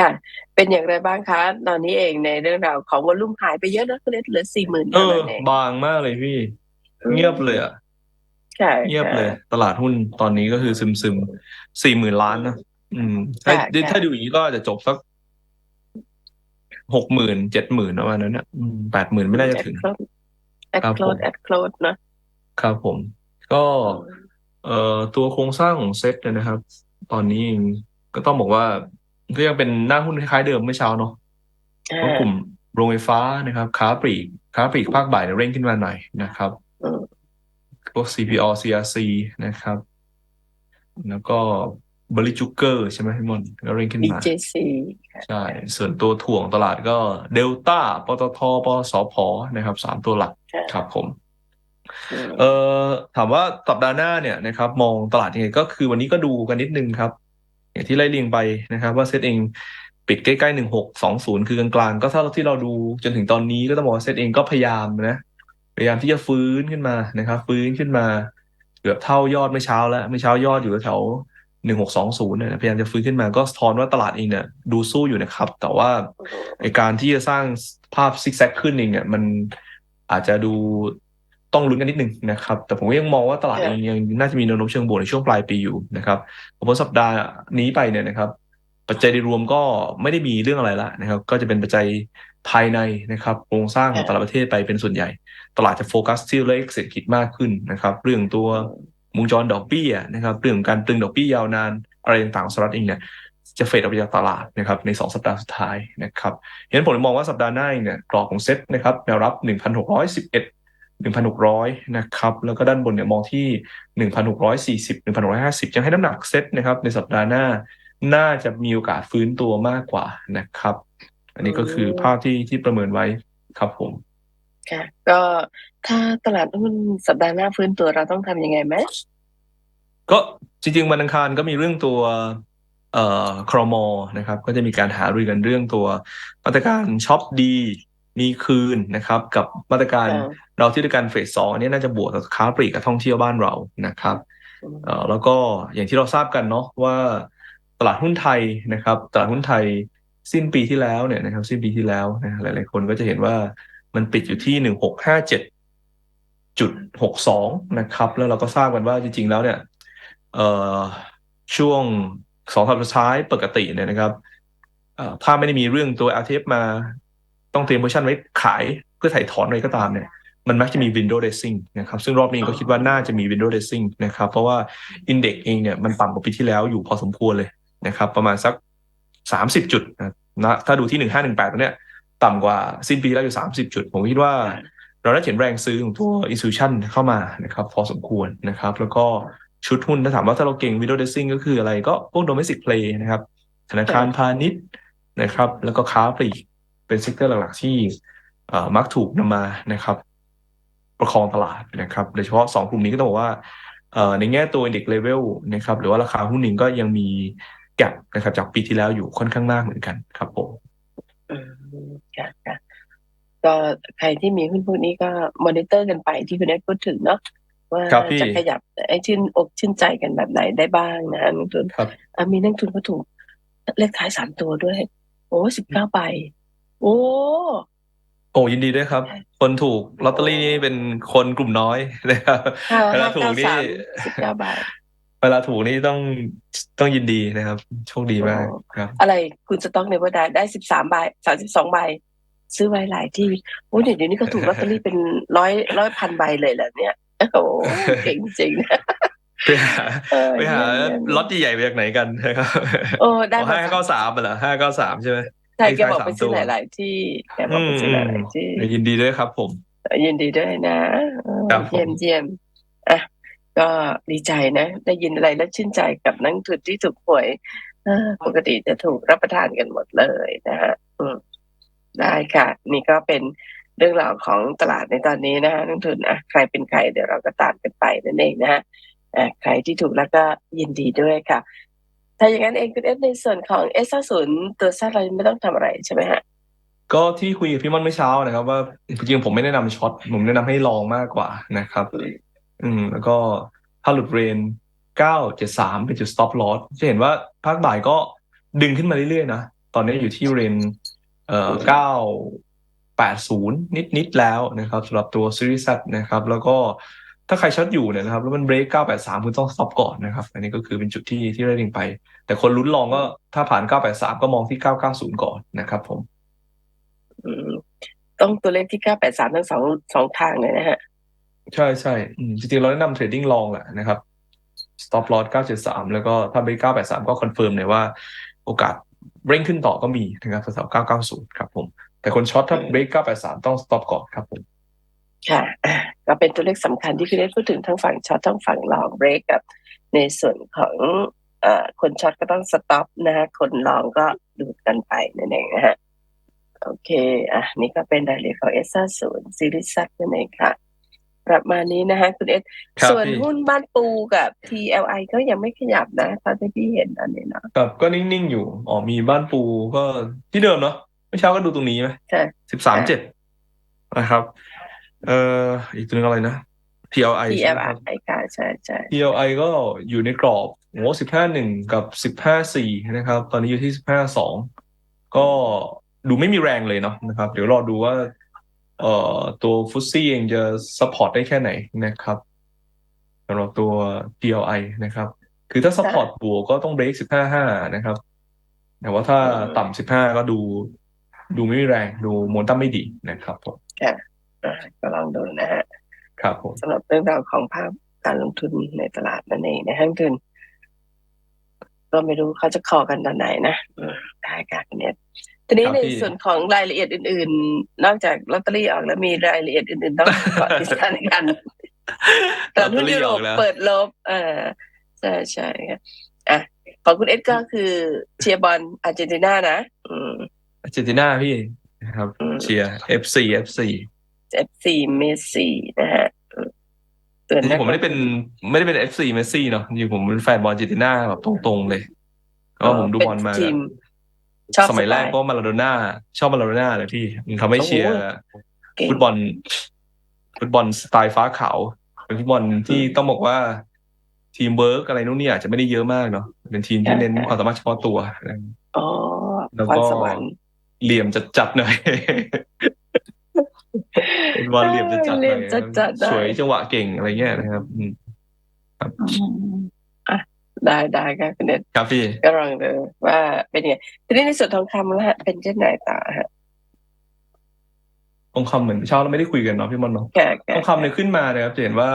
ค่ะ เป็นอย่างไรบ้างคะ ตอนนี้เองในเรื่องราวของวอลลุ่มหายไปเยอะนะคุณเอสเหลือสี่หมื่นเอเท่าอนั้นเอง บางมากเลยพี่ อืม เงียบเลยอะค่ะเงียบค่ะเลยตลาดหุ้นตอนนี้ก็คือซึมซึมสี่หมื่นล้านนะอืมถ้าค่ะค่ะ ถ้าดูอย่างนี้ก็จะจบสักหกหมื่นเจ็ดหมื่นประมาณนั้นนะแปดหมื่นไม่น่าจะถึงแอดครับโคลผดม แอดโคลดเนาะครับผม ก็ เอ่อตัวโครงสร้างของเซ็ตเนี่ยนะครับ ตอนนี้เองก็ต้องบอกว่า ก็ยังเป็นหน้าหุ้นคล้ายๆเดิมเมื่อเช้าเนาะอ่าก็กลุ่มโรงไฟฟ้านะครับ ค้าปลีกค้าปลีกภาคบ่ายเนี่ยเร่งขึ้นมาหน่อยนะครับอืมพวก CPO CRC นะครับ แล้วก็บริจูเกอร์ใช่ไหมพี่มนก็เร่งขึ้นมา BJC ค่ะใช่ ส่วนตัวถ่วงตลาดก็เดลต้าปตทปสพนะครับสามตัวหลักค่ะครับผมอืมเอ่อถามว่าสัปดาห์หน้าเนี่ยนะครับ มองตลาดยังไงก็คือวันนี้ก็ดูกันนิดนึงครับ อย่างที่ไล่เรียงไปนะครับ ว่าเซตเองปิดใกล้ๆหนึ่งหกสองศูนย์คือกลางๆ ก็เท่าที่เราดูจนถึงตอนนี้ก็ต้องบอกว่าเซตเองก็พยายามนะพยายามที่จะฟื้นขึ้นมานะครับ ฟื้นขึ้นมาเกือบเท่ายอดเมื่อเช้าแล้วเมื่อเช้ายอดอยู่แถวหนึ่งหกสองศูนย์เนี่ยพยายามจะฟื้นขึ้นมาก็สะท้อนว่าตลาดเองเนี่ยดูสู้อยู่นะครับ แต่ว่าไอการที่จะสร้างภาพซิกแซกขึ้นเองเนี่ยมันอาจจะดู ต้องลุ้นกันนิดนึงนะครับ แต่ผมก็ยังมองว่าตลาดค่ะเองยังน่าจะมีแนวโน้มเชิงบวกในช่วงปลายปีอยู่นะครับเพราะสัปดาห์นี้ไปเนี่ยนะครับ ปัจจัยโดยรวมก็ไม่ได้มีเรื่องอะไรละนะครับ ก็จะเป็นปัจจัยภายในนะครับโครงสร้างของแต่ละประเทศไปเป็นส่วนใหญ่ ตลาดจะโฟกัสที่เลขเศรษฐกิจมากขึ้นนะครับ เรื่องตัววงจรดอกเบี้ยนะครับเรื่องของการตรึงดอกเบี้ยยาวนานอะไรต่างๆของสหรัฐเองเนี่ยจะเฟดออกไปจากตลาดนะครับในสองสัปดาห์สุดท้ายนะครับเห็นผลมองว่าสัปดาห์หน้าเองเนี่ยกรอบของเซ็ตนะครับแนวรับ 1,611 1,600 นะครับ แล้วก็ด้านบนเนี่ยมองที่ 1,640 1,650 ยังให้น้ำหนักเซ็ตนะครับ ในสัปดาห์หน้า น่าจะมีโอกาสฟื้นตัวมากกว่านะครับ อันนี้ก็คือภาพที่ที่ประเมินไว้ครับผม ค่ะ ก็ถ้าตลาดหุ้นสัปดาห์หน้าฟื้นตัวเราต้องทำยังไงไหม ก็จริงๆวันอังคารก็มีเรื่องตัวเอ่อครมนะครับ ก็จะมีการหารือกันเรื่องตัวมาตรการช็อปดี มีคืนนะครับกับมาตรการค่ะเราที่ด้วยกันเฟสสองอันนี้น่าจะบวกกับค้าปลีกกับท่องเที่ยวบ้านเรานะครับเอ่อแล้วก็อย่างที่เราทราบกันเนาะว่าตลาดหุ้นไทยนะครับ ตลาดหุ้นไทยสิ้นปีที่แล้วเนี่ยนะครับ สิ้นปีที่แล้วนะหลาย ๆ คนก็จะเห็นว่ามันปิดอยู่ที่หนึ่งหกห้าเจ็ดจุดหกสองนะครับ แล้วเราก็ทราบกันว่าจริง ๆ แล้วเนี่ยเอ่อช่วงสองสัปดาห์สุดท้ายปกติเนี่ยนะครับเอ่อถ้าไม่ได้มีเรื่องตัว LTF มา ต้องเตรียมโพชั่นไว้ขายเพื่อถ่ายถอนอะไรก็ตามเนี่ยมันมักจะมี window dressing นะครับซึ่งรอบนี้ก็คิดว่าน่าจะมี window dressing นะครับเพราะว่า index เองเนี่ยมันต่ำกว่าปีที่แล้วอยู่พอสมควรเลยนะครับประมาณสัก 30 จุดนะนะถ้าดูที่ 1518ตัวเนี้ยต่ำกว่าสิ้นปีแล้วอยู่ 30 จุด ผมคิดว่า เราได้เห็นแรงซื้อของตัว institution เข้ามานะครับพอสมควรนะครับแล้วก็ชุดหุ้นถ้าถามว่าถ้าเราเก่ง window dressing ก็คืออะไรก็พวก domestic play นะครับธนาคารพาณิชย์นะครับแล้วก็ค้าปลีก เป็นเซกเตอร์หลักๆที่เอ่อมักถูกนำมานะครับ ประคองตลาดนะครับ โดยเฉพาะสองกลุ่มนี้ก็ต้องบอกว่าเอ่อในแง่ตัว index level นะครับ หรือว่าราคาหุ้นเองก็ยังมีแกลนะครับ จากปีที่แล้วอยู่ค่อนข้างมากเหมือนกันครับผมอืมค่ะค่ะก็ใครที่มีหุ้นพวกนี้ก็มอนิเตอร์กันไปที่คุณเอสพูดถึงเนาะว่าครับพี่จะขยับไอ้ชื่นอกชื่นใจกันแบบไหนได้บ้างนะนักทุนครับอะมีนักทุนก็ถูกเลขท้ายสามตัวด้วย โอ้สิบเก้าใบ โอ้ โอ้ยินดีด้วยครับ คนถูกลอตเตอรี่นี่เป็นคนกลุ่มน้อยนะครับห้าเวลาห้าถูเก้ากนี่สามสิบเก้าใบเวลาถูกนี่ต้องต้องยินดีนะครับ โชคดีมากครับ อะไรคุณสต็อกเนเวอร์ได้ได้สิบสามใบสามสิบสองใบ ซื้อไว้หลายที่โอ้เดี๋ยวเดี๋ยวนี้ก็ถูกลอตเตอรี่เป็นร้อยร้อยพันใบเลยแหละเนี่ยโอ้โหเก่งจริงนะไปหาเออไปหาเยี่ยมเยี่ยมล็อตใหญ่ๆมาจากไหนกันนะครับโอ้ได้อ๋อมาห้าเก้าสามเหรอห้าเก้าสามใช่ไหม ใช่เลขแกท้ายบอกสามไปซื้อตัวหลาย ๆ ที่แกบอกไปซื้อหลายๆที่ยินดีด้วยครับ ผมยินดีด้วยนะเออครับผมเยี่ยมเยี่ยมอะก็ดีใจนะ ได้ยินอะไรแล้วชื่นใจกับนักทุนที่ถูกหวยเออปกติจะถูกรับประทานกันหมดเลยนะฮะอืมได้ค่ะ นี่ก็เป็นเรื่องราวของตลาดในตอนนี้นะฮะนักทุนอะใครเป็นใครเดี๋ยวเราก็ตามกันไปนั่นเองนะฮะอะใครที่ถูกแล้วก็ยินดีด้วยค่ะ ถ้าอย่างนั้นเองคุณเอสในส่วนของเอสศูนย์ตัวซาเราไม่ต้องทำอะไรใช่ไหมฮะก็ที่คุยกับพี่ม่อนเมื่อเช้านะครับ ว่าจริงๆผมไม่แนะนำช็อตผมแนะนำให้ลองมากกว่านะครับ อืม แล้วก็ถ้าหลุดเรนเก้าเจ็ดสามเป็นจุด stop loss จะเห็นว่าภาคบ่ายก็ดึงขึ้นมาเรื่อยๆนะตอนนี้อยู่ที่เรนเอ่อเก้าแปดศูนย์นิดนิดๆแล้วนะครับสำหรับตัวซีรีส์ Z นะครับ แล้วก็ ถ้าใครช็อตอยู่เนี่ยนะครับแล้วมันเบรก 983 คุณต้องสต็อปก่อนนะครับ อันนี้ก็คือเป็นจุดที่ที่ได้ลิงไป แต่คนลุ้นลองก็ถ้าผ่าน 983 ก็มองที่ 990 ก่อนนะครับผมอืมต้องตัวเลขที่เก้าแปดสามทั้งสองสองทางเลยนะฮะ ใช่ใช่อืมจริงๆ เราแนะนำเทรดดิ้งลองแหละนะครับ stop loss 973 แล้วก็ถ้าเบรก 983 ก็คอนเฟิร์มเลยว่าโอกาสเร่งขึ้นต่อก็มีนะครับแถวๆ990 ครับผม แต่คนช็อตถ้าอืมเบรก 983 ต้อง stop ก่อนครับผม ค่ะอะก็เป็นตัวเลขสำคัญที่คุณได้พูดถึงทั้งฝั่งช็อตทั้งฝั่งลองเบรกกับ ในส่วนของเอ่อคนช็อตก็ต้องสต็อปนะฮะคนลองก็ดูดกันไปนั่นเองนะฮะโอเค อะ นี่ก็เป็นรายละเอียดของเอสซ่าศูนย์ซีรีส์ซันั่นเองค่ะ ประมาณนี้นะฮะคุณเอสครับส่วนพี่หุ้นบ้านปูกับ TLI ก็ยังไม่ขยับนะตอนที่พี่เห็นอันนี้เนาะครับก็นิ่ง ๆ อยู่ อ๋อมีบ้านปูก็ที่เดิมเนาะเมื่อเช้าก็ดูตรงนี้ไหมใช่สิบสามเจ็ดนะครับ เอ่ออีกตัวนึงอะไรนะ PLI ใช่ไหมครับ TLI ค่ะใช่ใช่ PLI ก็อยู่ในกรอบโอ้สิบห้าหนึ่งกับสิบห้าสี่นะครับ ตอนนี้อยู่ที่สิบห้าสองก็ดูไม่มีแรงเลยเนาะนะครับ เดี๋ยวรอดูว่า เอ่อตัวฟุตซี่เองจะซัพพอร์ตได้แค่ไหนนะครับสำหรับตัว PLI นะครับ คือถ้าซัพพอร์ตบวกก็ต้องเบรกสิบห้าห้านะครับ แต่ว่าถ้าต่ำสิบห้าก็ดู ดูไม่มีแรง ดูโมนตัมไม่ดีนะครับผมอะ ก็ลองดูนะฮะครับผมสำหรับเรื่องราวของภาพการลงทุนในตลาดนั่นเองในห้างทุนก็ไม่รู้เขาจะคอกันตอนไหนนะอืมได้ค่ะคุณเอสทีนี้ครับในพี่ส่วนของรายละเอียดอื่น ๆ นอกจากลอตเตอรี่ออกแล้วมีรายละเอียดอื่น ๆ ต้องก่อนที่สถานการณ์ตอนหุ้นยุโรปเปิดลบ เออใช่ใช่ค่ะอะของคุณเอสก็คือเชียร์บอลอาร์เจนตินานะอืมอาร์เจนตินาพี่นะครับอืมเชียร์ FC FC เอฟซี เมสซี่นะฮะอืมเตือนจริงๆผมไม่ได้เป็นไม่ได้เป็น FC เมสซี่เนาะจริงๆผมเป็นแฟนบอลอาร์เจนตินาแบบตรงๆเลยเพราะว่าผมดูบอลมา เป็นทีมชอบสมัยแรกสไตล์ ก็มาลาโดน่าชอบมาลาโดน่าเลยพี่มันทำให้โอ้โหเชียร์ เก่ง ฟุตบอลฟุตบอลสไตล์ฟ้าขาวเป็นฟุตบอลที่ต้องบอกว่า ทีมเวิร์กอะไรนู่นนี่อาจจะไม่ได้เยอะมากเนาะเป็นทีมที่เน้นความสามารถเฉพาะตัว อ๋อแล้วพรก็สวรรค์เหลี่ยมจัดจัดๆหน่อย เป็นบอลเหลี่ยมจัดจัดๆหเหลี่น่ยอมยจัดๆหน่อยสวยจังหวะเก่งอะไรเงี้ยนะครับอืมอะได้ได้ค่ะคุณเดชครับพี่ก็ลองดูว่าเป็นยังไงทีนี้ในส่วนทองคำแล้วฮะเป็นเช่นไหนต่อฮะทองคำเหมือนเช้าเราไม่ได้คุยกันเนาะพี่มอนเนาะแก่แก่ทองคำเนี่ยขึ้นมานะครับจะเห็นว่า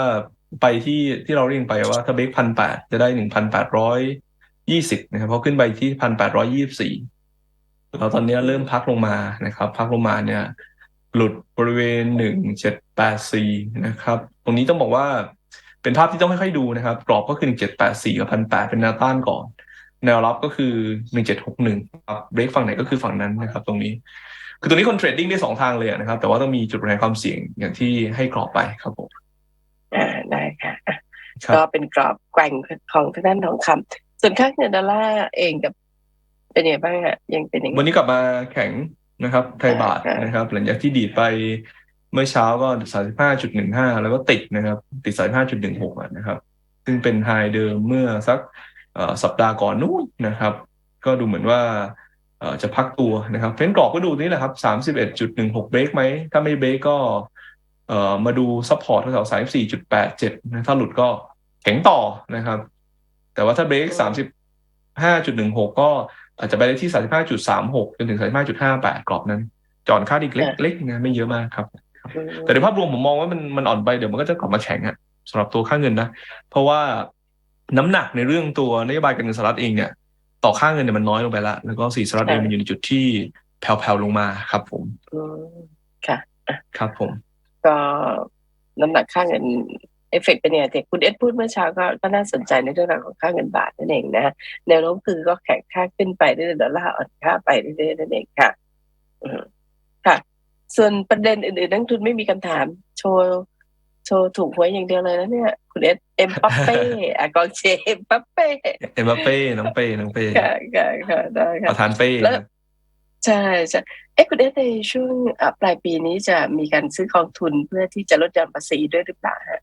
ไปที่ที่เราเรียนไปว่าถ้าเบรกพันแปดจะได้หนึ่งพันแปดร้อยยี่สิบนะครับเพราะขึ้นไปที่พันแปดร้อยยี่สิบสี่แล้วตอนนี้เริ่มพักลงมานะครับ พักลงมาเนี่ย หลุดบริเวณหนึ่งเจ็ดแปดสี่นะครับ ตรงนี้ต้องบอกว่าเป็นภาพที่ต้องค่อยๆดูนะครับ กรอบก็คือหนึ่งเจ็ดแปดสี่กับพันแปดเป็นแนวต้านก่อน แนวรับก็คือหนึ่งเจ็ดหกหนึ่งครับเบรกฝั่งไหนก็คือฝั่งนั้นนะครับ ตรงนี้ คือตรงนี้คนเทรดดิ้งได้สองทางเลยนะครับ แต่ว่าต้องมีจุดบริหารความเสี่ยงอย่างที่ให้กรอบไปครับผมอ่าได้ค่ะอะครับก็เป็นกรอบแกว่งของทางด้านทองคำส่วนค่าเงินดอลลาร์เองกับเป็นยังไงบ้างฮะยังเป็นยังไงวันนี้กลับมาแข็ง นะครับ ไทยบาทอ่านนะครับ หลังจากที่ดีดไปเมื่อเช้าก็สามสิบห้าจุดหนึ่งห้าแล้วก็ติดนะครับ ติดสามห้าจุดหนึ่งหกนะครับ ซึ่งเป็นไฮเดิมเมื่อสักเอ่อสัปดาห์ก่อนนู้นนะครับ ก็ดูเหมือนว่าเอ่อจะพักตัวนะครับเฟ้นกรอบก็ดูนี่แหละครับสามสิบเอ็ดจุดหนึ่งหกเบรกไหม ถ้าไม่เบรกก็เอ่อมาดูซัพพอร์ตแถวๆสามสี่จุดแปดเจ็ดถ้าหลุดก็แข็งต่อนะครับ แต่ว่าถ้าเบรกสามสิบห้าจุดหนึ่งหกก็ อาจจะไปได้ที่สามสิบห้าจุดสามหกจนถึงสามสิบห้าจุดห้าแปดกรอบนั้น จอนค่าดอีกเล็กๆนะไม่เยอะมากครับอืมแต่ในภาพรวมผมมองว่ามันมันอ่อนไปเดี๋ยวมันก็จะกลับมาแข็งอะสำหรับตัวค่าเงินนะ เพราะว่าน้ำหนักในเรื่องตัวนโยบายการเงินสหรัฐเองเนี่ย ต่อค่าเงินเนี่ยมันน้อยลงไปละแล้วก็สีสหรัฐเองมันอยู่ในจุดที่แผ่วๆลงมาครับ ผมอืมค่ะ ครับผม ก็น้ำหนักค่าเงิน เอฟเฟกต์เป็นยังไงแต่คุณเอสพูดเมื่อเช้าก็ก็น่าสนใจในเรื่องราวของค่าเงินบาทนั่นเองนะฮะแนวโน้มคือก็แข็งค่าขึ้นไปเรื่อยๆดอลลาร์อ่อนค่าไปเรื่อยๆนั่นเองค่ะอืมค่ะ ส่วนประเด็นอื่นๆนักลงทุนไม่มีคำถาม โชว์โชว์ถูกหวยอย่างเดียวเลยนะเนี่ย คุณเอสเอ็มปัปเป้อากองเชเอ็มปัปเป้เอ็มบัปเป้น้องเป้น้องเป้ค่ะค่ะค่ะได้ปค่ะระธานเป้แล้วครับใช่ใช่เอ๊ะคุณเอสในช่วงอะปลายปีนี้จะมีการซื้อกองทุนเพื่อที่จะลดหย่อนภาษีด้วยหรือเปล่าฮะ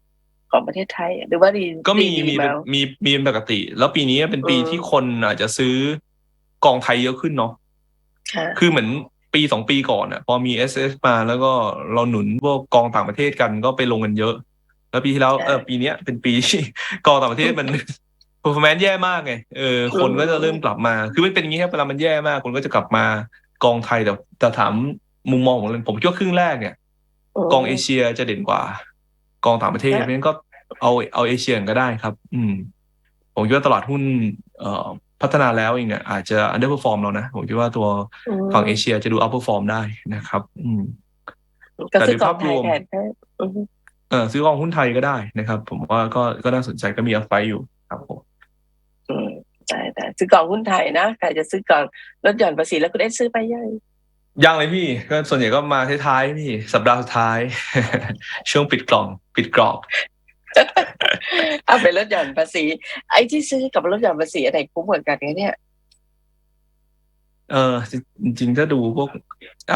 ของประเทศไทย หรือว่าดีก็มีดีมีมามีมีเป็นปกติ แล้วปีนี้เป็นปีอืมที่คนอาจจะซื้อกองไทยเยอะขึ้นเนาะค่ะคือเหมือนปีสองปีก่อนอะ พอมี S S มาแล้วก็เราหนุนพวกกองต่างประเทศกันก็ไปลงกันเยอะ แล้วปีที่แล้วใช่เออปีเนี้ยเป็นปีที่กองต่างประเทศมัน performance แย่มากไงเออคนก็จะเริ่มกลับมา คือมันเป็นอย่างนี้ครับเวลามันแย่มาก คนก็จะกลับมากองไทยแต่แต่ถามมุมมองของผมผมคิดว่าครึ่งแรกเนี่ย กองเอเชียจะเด่นกว่า กองต่างประเทศเพราะฉะนั้นก็เอาเอาเอเชียก็ได้ครับ อืม ผมคิดว่าตลาดหุ้นเอ่อพัฒนาแล้วเองเนี่ยอาจจะ underperform เรานะ ผมคิดว่าตัวอืมฝั่งเอเชียจะดู outperform ได้นะครับ อืมก็แต่ซื้อโดยกอภางพไทรยวมแทนได้อืมเออซื้อกองหุ้นไทยก็ได้นะครับ ผมว่าก็ก็น่าสนใจก็มีอัพไฟอยู่ครับผมอืมได้ได้ซื้อกองหุ้นไทยนะใครจะซื้อกองลดหย่อนภาษีแล้วคุณเอสซื้อไปยัง ยังเลยพี่ก็ส่วนใหญ่ก็มาท้ายๆพี่ สัปดาห์สุดท้าย ช่วงปิดกล่อง ปิดกรอบเอาไปลดหย่อนภาษี ไอ้ที่ซื้อกับลดหย่อนภาษีอะไรคุ้มกว่ากันเนี่ยเออจริงๆถ้าดูพวก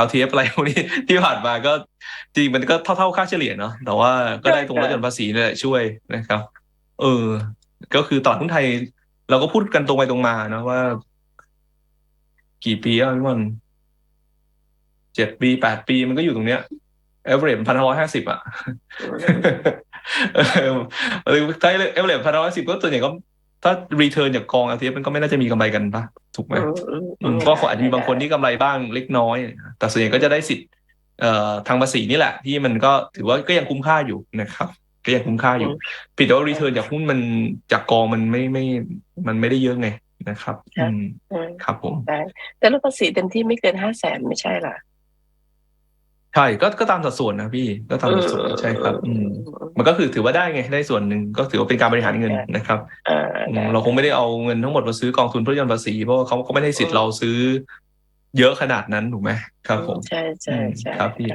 LTF อะไรพวกนี้ที่ผ่านมาก็จริงมันก็เท่าๆค่าเฉลี่ยเนาะแต่ว่าก็ได้ตรงลดหย่อนภาษีเนี่ยช่วยนะครับ เออ ก็คือตลาดหุ้นไทย เราก็พูดกันตรงไปตรงมาเนาะว่า กี่ปีอะพี่มัน เจ็ดปีแปดปีมันก็อยู่ตรงเนี้ย average พันร้อยห้าสิบอะเออหรือถ้า average พันร้อยสิบก็ส่วนใหญ่ก็ถ้า return จากกอง LTF มันก็ไม่น่าจะมีกำไรกันปะถูกไหมอืมก็อาจจะมีบางคนที่กำไรบ้างเล็กน้อย แต่ส่วนใหญ่ก็จะได้สิทธิ์เอ่อทางภาษีนี่แหละ ที่มันก็ถือว่าก็ยังคุ้มค่าอยู่นะครับก็ยังคุ้มค่าอยู่ผิดแต่ว่ารีเทิร์นจากหุ้นมันจากกองมันไม่ไม่มันไม่ได้เยอะไงนะครับ อืมอืมครับผมได้แต่ลดภาษีเต็มที่ไม่เกินห้าแสนไม่ใช่เหรอ ใช่ก็ก็ตามสัดส่วนนะพี่ก็ตามสัดส่วนใช่ครับ อืมมันก็คือถือว่าได้ไงได้ส่วนหนึ่งก็ถือว่าเป็นการบริหารเงินนะครับอ่าอืมได้เราคงไม่ได้เอาเงินทั้งหมดมาซื้อกองทุนเพื่อหย่อนภาษีเพราะว่าเขาก็ไม่ได้สิทธิ์เราซื้อ เยอะขนาดนั้นถูกไหมครับ ผมใช่ใช่ใช่ครับพี่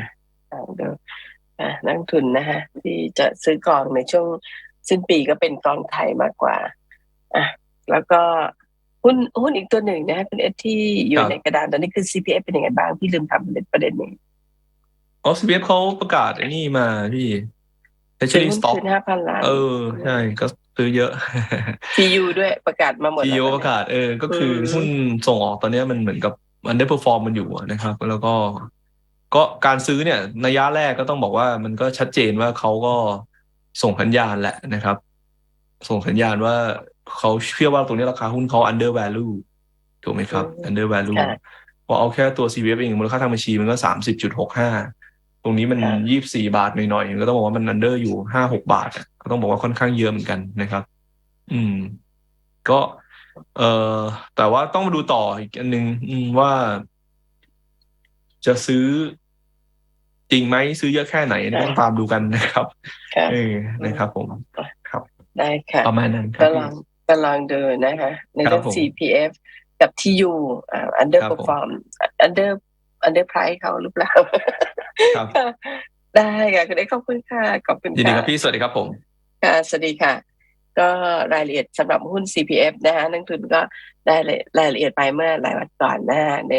ลองดูอะนักทุนนะฮะที่จะซื้อกองในช่วงสิ้นปีก็เป็นกองไทยมากกว่าอะแล้วก็หุ้นหุ้นอีกตัวหนึ่งนะฮะคุณเอสที่อคยู่รับในกระดานตอนนี้คือ CPF เป็นยังไงบ้างพี่ลืมทำประเด็นนี้ อ๋อ CPF เขาประกาศไอ้นี่มาพี่ซื้อ treasury หุ้น stock คืนห้าพันล้าน เออ ใช่ ก็ซื้อเยอะ TU ด้วยประกาศมาหมดทีแล้วโอนะประกาศเออ ก็คืออืมหุ้นส่งออกตอนเนี้ยมันเหมือนกับ underperform มันอยู่อะนะครับ แล้วก็ ก็การซื้อเนี่ยในยะแรกก็ต้องบอกว่ามันก็ชัดเจนว่าเขาก็ส่งสัญญาณแหละนะครับ ส่งสัญญาณว่าเขาเชื่อว่าตรงนี้ราคาหุ้นเขา under value ถูกไหมครับ under value ค่ะพอเอาแค่ตัว CPF เองมูลค่าทางบัญชีมันก็สามสิบจุดหกห้า ตรงนี้มันค่ะยี่บสี่บาทหน่อยๆก็ต้องบอกว่ามัน under อยู่ห้าหกบาทอะก็ต้องบอกว่าค่อนข้างเยอะเหมือนกันนะครับ อืม ก็ เอ่อแต่ว่าต้องมาดูต่ออีกอันหนึ่งอืมว่า จะซื้อจริงไหมซื้อเยอะแค่ไหนอันนี้ต้องตามดูกันนะครับค่ะเออนะครับ ผมได้ค่ะประมาณนั้นครัก็บลองก็ลองดูนะคะ ในครัเรื่บองผม CPF กับ TU อ่า underperform under under price เขาหรือเปล่า ครับค่ะได้ค่ะคุณเอกขอบคุณค่ะขอบคุณยินดีคค่ะรับพี่สวัสดีครับผมค่ะสวัสดีค่ะ ก็รายละเอียดสำหรับหุ้น CPF นะคะนักทุนก็ได้รายละเอียดไปเมื่อหลายวันก่อนนะฮะใน